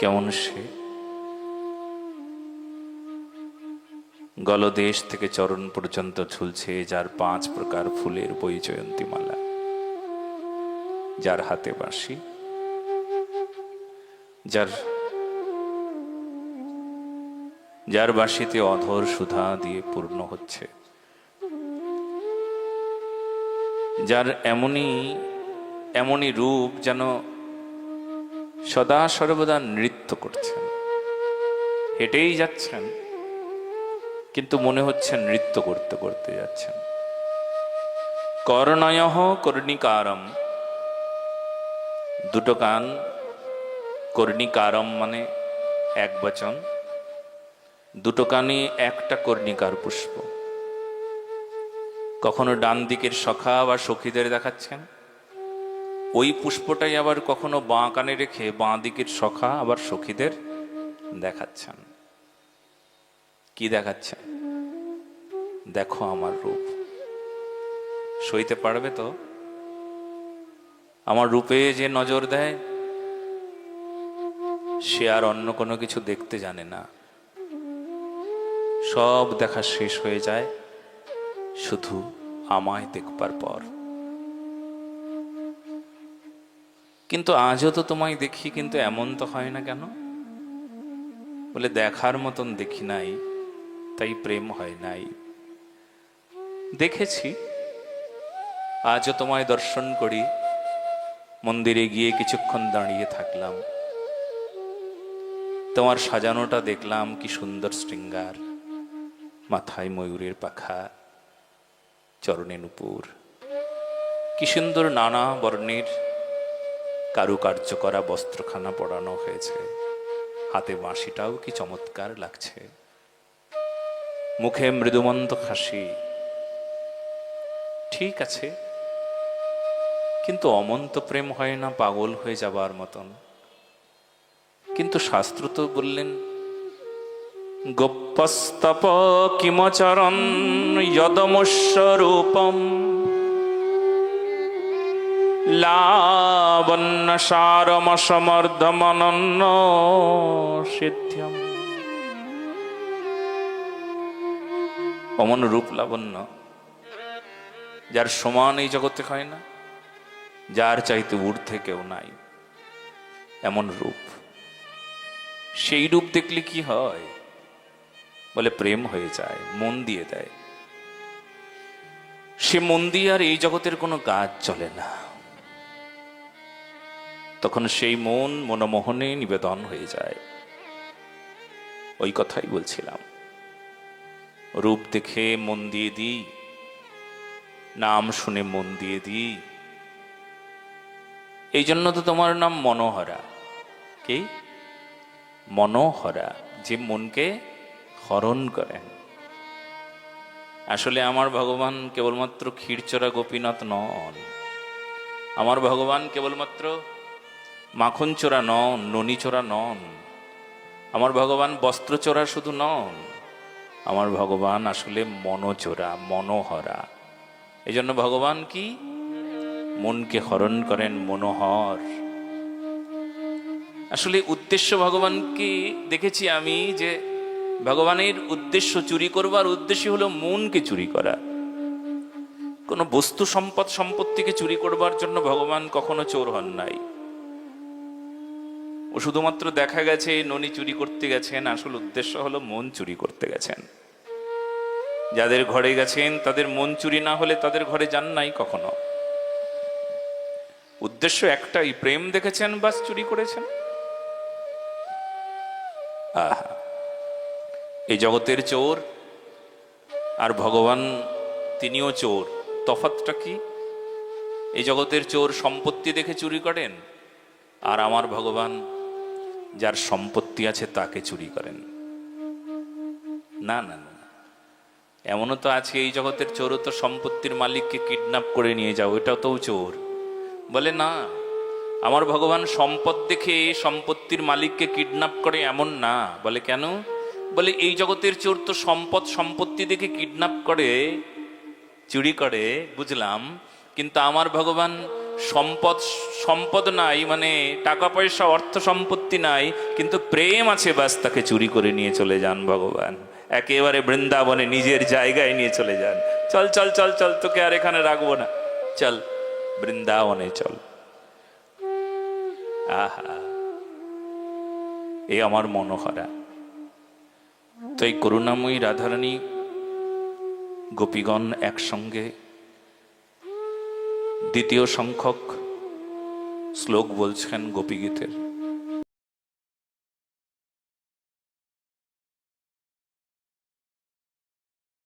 কেমন সে? গলদেশ থেকে চরণ পর্যন্ত ঝুলছে যার পাঁচ প্রকার ফুলের বৈজয়ন্তী মালা যার হাতে বাঁশি, যার যার বাঁশিতে অধর সুধা দিয়ে পূর্ণ হচ্ছে। যার এমনই এমনই রূপ যেন সদা সর্বদা নৃত্য করছেন। হেঁটেই যাচ্ছেন, কিন্তু মনে হচ্ছে নৃত্য করতে করতে যাচ্ছেন। করণয় কর্ণিকারম। দুটো কান, কর্ণিকারম মানে এক বচন। দুটো কানে একটা কর্ণিকার পুষ্প। কখনো ডান দিকের সখা বা সখীদের দেখাচ্ছেন? ওই পুষ্পটাই আবার কখনো বাঁ কানে রেখে বাঁ দিকের সখা, আবার সখীদের দেখাচ্ছেন? কি দেখাচ্ছেন? দেখো আমার রূপ। সইতে পারবে তো? আমার রূপে যে নজর দেয়, সে আর অন্য কোনো কিছু দেখতে জানে না। সব দেখা শেষ হয়ে যায়। শুধু আমায় দেখবার পর। কিন্তু আজও তো তোমায় দেখি, কিন্তু এমন তো হয় না কেন? বলে দেখার মতন দেখি নাই, তাই প্রেম হয় নাই। দেখেছি, আজও তোমায় দর্শন করি, মন্দিরে গিয়ে কিছুক্ষণ দাঁড়িয়ে থাকলাম। তোমার সাজানোটা দেখলাম, কি সুন্দর শৃঙ্গার, মাথায় ময়ূরের পাখা। চরণে নুপুর। কি সুন্দর নানা বর্ণের কারুকার্য করা বস্ত্রখানা পরানো হয়েছে। হাতে বাঁশিটাও কি চমৎকার লাগছে। মুখে মৃদুমন্ত হাসি। ঠিক আছে। কিন্তু অমন্ত প্রেম হয় না পাগল হয়ে যাবার মতন। কিন্তু শাস্ত্র তো বললেন গোপ্পস্তপ কিমচরণ যদমস্বরূপম। লাবণ্য সারমসমর্ধমনন্য সিদ্ধ্যম। অমন রূপ লাবণ্য, যার সমান এই জগতে হয় না, যার চাইতে ঊর্ধ্বে কেউ নাই, এমন রূপ। সেই রূপ দেখলে কি হয়? বলে প্রেম হয়ে যায়, মন দিয়ে দেয়। সে মন দিয়ে আর এই জগতের কোনো কাজ চলে না। তখন সেই মন মনমোহনে নিবেদন হয়ে যায়। ওই কথাই বলছিলাম। রূপ দেখে মন দিয়ে দিই, নাম শুনে মন দিয়ে দিই। এই জন্য তো তোমার নাম মনোহরা। কি? মনোহরা, যে মনকে হরণ করেন। আসলে আমার ভগবান কেবলমাত্র ক্ষীরচোরা গোপীনাথ নন। আমার ভগবান কেবলমাত্র মাখন চোরা নন ননি চোরা নন। আমার ভগবান বস্ত্র চোরা শুধু নন। আমার ভগবান আসলে মনোচোরা, মনোহরা। এই জন্য ভগবান কি? মনকে হরণ করেন, মনোহর। আসলে উদ্দেশ্য ভগবানকে দেখেছি আমি যে ভগবানের উদ্দেশ্য চুরি করবার উদ্দেশ্য হলো মনকে চুরি করা। কোনো বস্তু সম্পদ, সম্পত্তিকে চুরি করবার জন্য ভগবান কখনো চোর হন নাই। ও শুধুমাত্র দেখা গেছে, ননি চুরি করতে গেছেন, আসল উদ্দেশ্য হলো মন চুরি করতে গেছেন। যাদের ঘরে গেছেন, তাদের মন চুরি না হলে তাদের ঘরে যান নাই কখনো। উদ্দেশ্য একটাই, প্রেম দেখেছেন, বাস চুরি করেছেন। আহা। এই জগতের চোর আর ভগবান তিনিও চোর। তফাতটা কি? এই জগতের চোর সম্পত্তি দেখে চুরি করেন আর আমার ভগবান যার সম্পত্তি আছে তাকে চুরি করেন। না না না এমনও তো আছে, এই জগতের চোরও তো সম্পত্তির মালিককে কিডন্যাপ করে নিয়ে যাও, এটাও তো চোর। বলে না, আমার ভগবান সম্পদ দেখে সম্পত্তির মালিককে কিডন্যাপ করে এমন না। বলে কেন? বলে, এই জগতের চোর তো সম্পদ, সম্পত্তি দেখে কিডন্যাপ করে, চুরি করে, বুঝলাম। কিন্তু আমার ভগবান সম্পদ সম্পদ নাই মানে টাকা পয়সা, অর্থ সম্পত্তি নাই, কিন্তু প্রেম আছে ব্যাস, তাকে চুরি করে নিয়ে চলে যান ভগবান। একেবারে বৃন্দাবনে নিজের জায়গায় নিয়ে চলে যান। চল চল চল চল, তোকে আর এখানে রাখব না। চল, বৃন্দাবনে চল। আহা, এ আমার মনোহরা। তো এই করুণাময়ী রাধারানী গোপীগণ একসঙ্গে দ্বিতীয় সংখ্যক শ্লোক বলছেন গোপীগীতের।